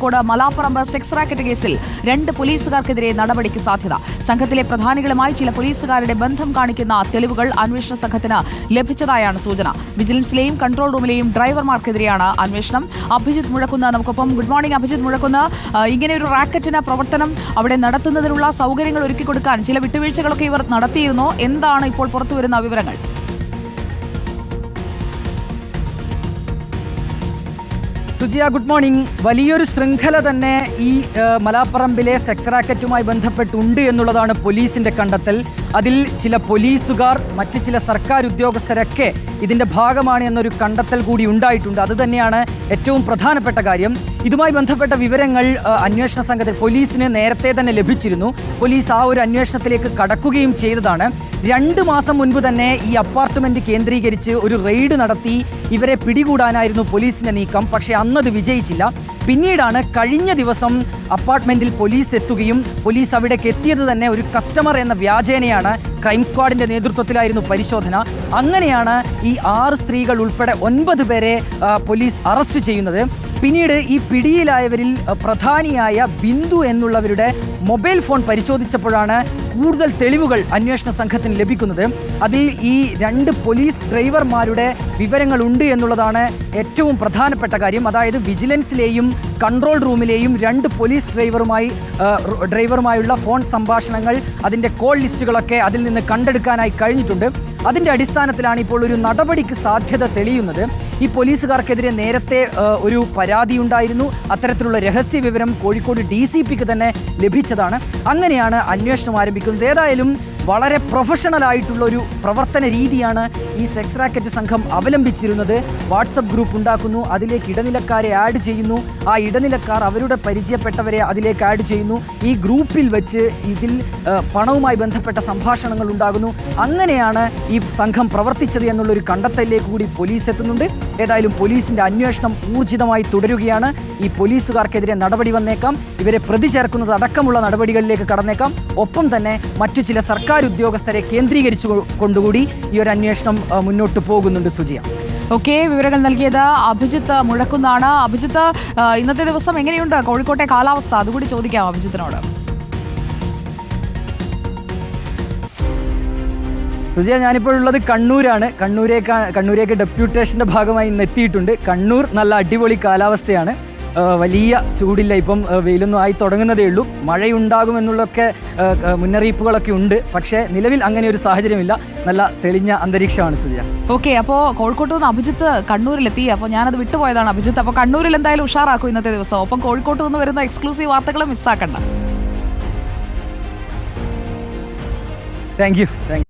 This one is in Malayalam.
കോഴിക്കോട് മലാപ്പറമ്പ് സെക്സ് റാക്കറ്റ് കേസിൽ രണ്ട് പോലീസുകാർക്കെതിരെ നടപടിക്ക് സാധ്യത. സംഘത്തിലെ പ്രധാനികളുമായി ചില പോലീസുകാരുടെ ബന്ധം കാണിക്കുന്ന തെളിവുകൾ അന്വേഷണ സംഘത്തിന് ലഭിച്ചതായാണ് സൂചന. വിജിലൻസിലെയും കൺട്രോൾ റൂമിലെയും ഡ്രൈവർമാർക്കെതിരെയാണ് അന്വേഷണം. അഭിജിത്ത് മുഴക്കുന്ന് നമുക്കൊപ്പം. Good morning Abhijith Muzhakkunnu. ഇങ്ങനെ ഒരു റാക്കറ്റിന് പ്രവർത്തനം അവിടെ നടത്തുന്നതിനുള്ള സൗകര്യങ്ങൾ ഒരുക്കി കൊടുക്കാൻ ചില വിട്ടുവീഴ്ചകളൊക്കെ ഇവർ നടത്തിയിരുന്നോ? എന്താണ് ഇപ്പോൾ പുറത്തുവരുന്ന വിവരങ്ങൾ? Sujiya good morning. വലിയൊരു ശൃംഖല തന്നെ ഈ മലാപ്പറമ്പിലെ സെക്സ് റാക്കറ്റുമായി ബന്ധപ്പെട്ടുണ്ട് എന്നുള്ളതാണ് പോലീസിന്റെ കണ്ടെത്തൽ. അതിൽ ചില പോലീസുകാർ മറ്റ് ചില സർക്കാർ ഉദ്യോഗസ്ഥരൊക്കെ ഇതിന്റെ ഭാഗമാണ് എന്നൊരു കണ്ടെത്തൽ കൂടി ഉണ്ടായിട്ടുണ്ട്. അത് തന്നെയാണ് ഏറ്റവും പ്രധാനപ്പെട്ട കാര്യം. ഇതുമായി ബന്ധപ്പെട്ട വിവരങ്ങൾ അന്വേഷണ സംഘത്തിൽ പോലീസിന് നേരത്തെ തന്നെ ലഭിച്ചിരുന്നു. പോലീസ് ആ ഒരു അന്വേഷണത്തിലേക്ക് കടക്കുകയും ചെയ്തതാണ്. രണ്ട് മാസം മുൻപ് തന്നെ ഈ അപ്പാർട്ട്മെന്റ് കേന്ദ്രീകരിച്ച് ഒരു റെയ്ഡ് നടത്തി ഇവരെ പിടികൂടാനായിരുന്നു പോലീസിന്റെ നീക്കം. പക്ഷേ അന്നത് വിജയിച്ചില്ല. പിന്നീടാണ് കഴിഞ്ഞ ദിവസം അപ്പാർട്ട്മെന്റിൽ പോലീസ് എത്തുകയും പോലീസ് അവിടേക്ക് എത്തിയത് തന്നെ ഒരു കസ്റ്റമർ എന്ന വ്യാജേനയാണ്. ക്രൈം സ്ക്വാഡിന്റെ നേതൃത്വത്തിലായിരുന്നു പരിശോധന. അങ്ങനെയാണ് ഈ ആറ് സ്ത്രീകൾ ഉൾപ്പെടെ ഒൻപത് പേരെ പോലീസ് അറസ്റ്റ് ചെയ്യുന്നത്. പിന്നീട് ഈ പിടിയിലായവരിൽ പ്രധാനിയായ ബിന്ദു എന്നുള്ളവരുടെ മൊബൈൽ ഫോൺ പരിശോധിച്ചപ്പോഴാണ് കൂടുതൽ തെളിവുകൾ അന്വേഷണ സംഘത്തിന് ലഭിക്കുന്നത്. അതിൽ ഈ രണ്ട് പോലീസ് ഡ്രൈവർമാരുടെ വിവരങ്ങൾ ഉണ്ട് എന്നുള്ളതാണ് ഏറ്റവും പ്രധാനപ്പെട്ട കാര്യം. അതായത് വിജിലൻസിലെയും കൺട്രോൾ റൂമിലെയും രണ്ട് പോലീസ് ഡ്രൈവറുമായി ഡ്രൈവറുമായുള്ള ഫോൺ സംഭാഷണങ്ങൾ അതിന്റെ കോൾ ലിസ്റ്റുകളൊക്കെ അതിൽ നിന്ന് കണ്ടെടുക്കാനായി കഴിഞ്ഞിട്ടുണ്ട്. അതിന്റെ അടിസ്ഥാനത്തിലാണ് ഇപ്പോൾ ഒരു നടപടിക്ക് സാധ്യത തെളിയുന്നത്. ഈ പോലീസുകാർക്കെതിരെ നേരത്തെ ഒരു പരാതി ഉണ്ടായിരുന്നു അത്തരത്തിലുള്ള രഹസ്യ വിവരം കോഴിക്കോട് ഡി തന്നെ ലഭിച്ചതാണ്. അങ്ങനെയാണ് അന്വേഷണം ആരംഭിക്കുന്നത്. ഏതായാലും വളരെ പ്രൊഫഷണൽ ആയിട്ടുള്ള ഒരു പ്രവർത്തന രീതിയാണ് ഈ സെക്സ് റാക്കറ്റ് സംഘം അവലംബിച്ചിരുന്നത്. വാട്സപ്പ് ഗ്രൂപ്പ് ഉണ്ടാക്കുന്നു. അതിലേക്ക് ഇടനിലക്കാരെ ആഡ് ചെയ്യുന്നു. ആ ഇടനിലക്കാർ അവരുടെ പരിചയപ്പെട്ടവരെ അതിലേക്ക് ആഡ് ചെയ്യുന്നു. ഈ ഗ്രൂപ്പിൽ വെച്ച് ഇതിൽ പണവുമായി ബന്ധപ്പെട്ട സംഭാഷണങ്ങൾ ഉണ്ടാകുന്നു. അങ്ങനെയാണ് ഈ സംഘം പ്രവർത്തിച്ചത് എന്നുള്ളൊരു കണ്ടെത്തലിലേക്ക് കൂടി പോലീസ് എത്തുന്നുണ്ട്. ഏതായാലും പോലീസിന്റെ അന്വേഷണം ഊർജിതമായി തുടരുകയാണ്. ഈ പോലീസുകാർക്കെതിരെ നടപടി വന്നേക്കാം. ഇവരെ പ്രതി ചേർക്കുന്നത് അടക്കമുള്ള നടപടികളിലേക്ക് കടന്നേക്കാം. ഒപ്പം തന്നെ മറ്റു ചില സർക്കാർ ഉദ്യോഗസ്ഥരെ കേന്ദ്രീകരിച്ചു കൊണ്ടുകൂടി ഈ ഒരു അന്വേഷണം മുന്നോട്ട് പോകുന്നുണ്ട് സുജിയ. ഓക്കെ വിവരങ്ങൾ നൽകിയത് അഭിജിത്ത് മുഴക്കുന്നാണ്. അഭിജിത്ത് ഇന്നത്തെ ദിവസം എങ്ങനെയുണ്ട്? കോഴിക്കോട്ടെ കാലാവസ്ഥ? അതുകൂടി ചോദിക്കാം അഭിജിത്തിനോട്. സുജിയ ഞാനിപ്പോൾ ഉള്ളത് കണ്ണൂരാണ്. കണ്ണൂരേക്ക് കണ്ണൂരേക്ക് ഡെപ്യൂട്ടേഷന്റെ ഭാഗമായി ഇന്ന് എത്തിയിട്ടുണ്ട്. കണ്ണൂർ നല്ല അടിപൊളി കാലാവസ്ഥയാണ്. വലിയ ചൂടില്ല. ഇപ്പം വെയിലൊന്നും ആയി തുടങ്ങുന്നതേ ഉള്ളൂ. മഴയുണ്ടാകുമെന്നുള്ളൊക്കെ മുന്നറിയിപ്പുകളൊക്കെ ഉണ്ട്. പക്ഷേ നിലവിൽ അങ്ങനെ ഒരു സാഹചര്യമില്ല. നല്ല തെളിഞ്ഞ അന്തരീക്ഷമാണ് സ്ഥിതി ഓക്കെ അപ്പോൾ കോഴിക്കോട്ട് നിന്ന് അഭിജിത്ത് കണ്ണൂരിലെത്തി. അപ്പോൾ ഞാനത് വിട്ടുപോയതാണ് അഭിജിത്ത്. അപ്പോൾ കണ്ണൂരിൽ എന്തായാലും ഉഷാറാക്കും ഇന്നത്തെ ദിവസം. അപ്പം കോഴിക്കോട്ട് നിന്ന് വരുന്ന എക്സ്ക്ലൂസീവ് വാർത്തകൾ മിസ്സാക്കണ്ട താങ്ക് യു താങ്ക്